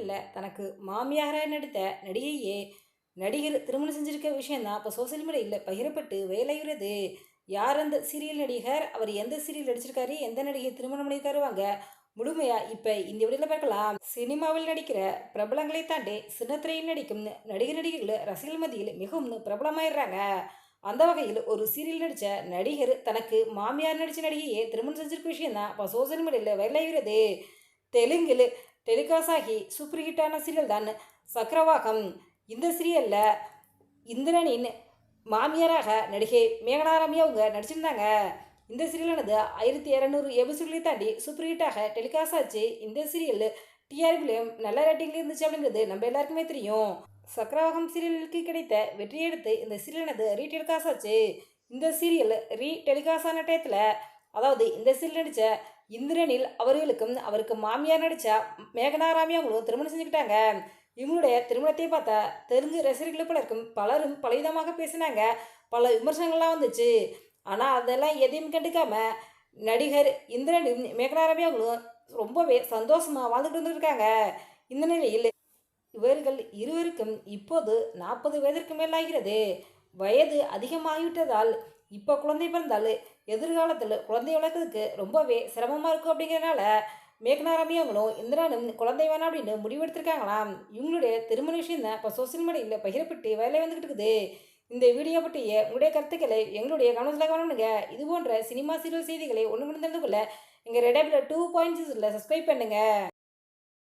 சீரியலில் தனக்கு மாமியாராக நடித்த நடிகையே? நடிகர் திருமணம் செஞ்சிருக்க விஷயந்தான் இப்போ சோசியல் மீடியாவில் பகிரப்பட்டு வேலையுறது. யார் அந்த சீரியல் நடிகர்? அவர் எந்த சீரியல் நடிச்சிருக்காரு? எந்த நடிகை திருமணம் பண்ணியிருக்காரு வாங்க முழுமையாக இப்போ இந்த வீடியோவில் பார்க்கலாம். சினிமாவில் நடிக்கிற பிரபலங்களை தாண்டி சின்னத்திரையில் நடிக்கும் நடிகர் நடிகர்கள் ரசிகல் மத்தியில் மிகவும் பிரபலமாயிடுறாங்க. அந்த வகையில் ஒரு சீரியல் நடித்த நடிகர் தனக்கு மாமியார் நடித்த நடிகையே திருமணம் செஞ்சிருக்க விஷயம் தான் இப்போ சோசியல் மீடியாவில் வைரலாகிறது தெலுங்கில் டெலிகாஸ்ட் ஆகி சூப்பர் ஹிட்டான சீரியல் தான். சக்கரவாகம் இந்த சீரியலில் இந்திரனின் மாமியாராக நடிகை மேகனாராமி அவங்க நடிச்சிருந்தாங்க. இந்த சீரியலானது ஆயிரத்தி இரநூறு எபிசோட்களை தாண்டி சூப்பர் ஹிட்டாக டெலிகாஸ்ட் ஆச்சு. இந்த சீரியல் டிஆர்பிலையும் நல்ல ரேட்டிங்லேயும் இருந்துச்சு அப்படிங்கிறது நம்ம எல்லாருக்குமே தெரியும். சக்கரவாகம் சீரியலுக்கு கிடைத்த வெற்றியை எடுத்து இந்த சீரியலானது ரீடெலிகாஸ்ட் ஆச்சு. இந்த சீரியல் ரீ டெலிகாஸ்ட் ஆன டயத்தில் அதாவது இந்த சீரியல் நடித்த இந்திரனில் அவர்களுக்கும் அவருக்கு மாமியார் நடித்த மேகனாராமி அவங்களும் திருமணம் செஞ்சுக்கிட்டாங்க. இவங்களுடைய திருமணத்தை பார்த்தா தெரிஞ்ச ரசிகர்கள் பலருக்கும் பலரும் பலவிதமாக பேசினாங்க. பல விமர்சனங்கள்லாம் வந்துச்சு. ஆனால் அதெல்லாம் எதையும் கண்டுக்காம நடிகர் இந்திரனும் மேகனாராமி அவங்களும் ரொம்பவே சந்தோஷமாக வாழ்ந்துட்டு வந்துருக்காங்க. இந்த நிலையில் இவர்கள் இருவருக்கும் இப்போது நாற்பது வயதிற்கு மேலாகிறது வயது அதிகமாகிவிட்டதால் இப்போ குழந்தை பிறந்தாலும் எதிர்காலத்தில் குழந்தை வளர்க்கறதுக்கு ரொம்பவே சிரமமாக இருக்கும் அப்படிங்கிறனால மேகனாராமி அவங்களும் இந்திரானும் குழந்தை வேணாம் அப்படின்னு முடிவெடுத்திருக்காங்களாம் இவங்களுடைய திருமண விஷயம் தான் இப்போ சோசியல் மீடியாவில் பகிரப்பட்டு வேலை வந்துக்கிட்டு இருக்குது. இந்த வீடியோ பற்றிய உங்களுடைய கருத்துக்களை எங்களுடைய கவனத்தில் கவனமுங்க இது போன்ற சினிமா சீரியல் செய்திகளை ஒன்று தெரிந்து கொள்ள எங்கள் ரெடாபிள் டூ பாயிண்ட் சிக்ஸில் சப்ஸ்கிரைப் பண்ணுங்கள்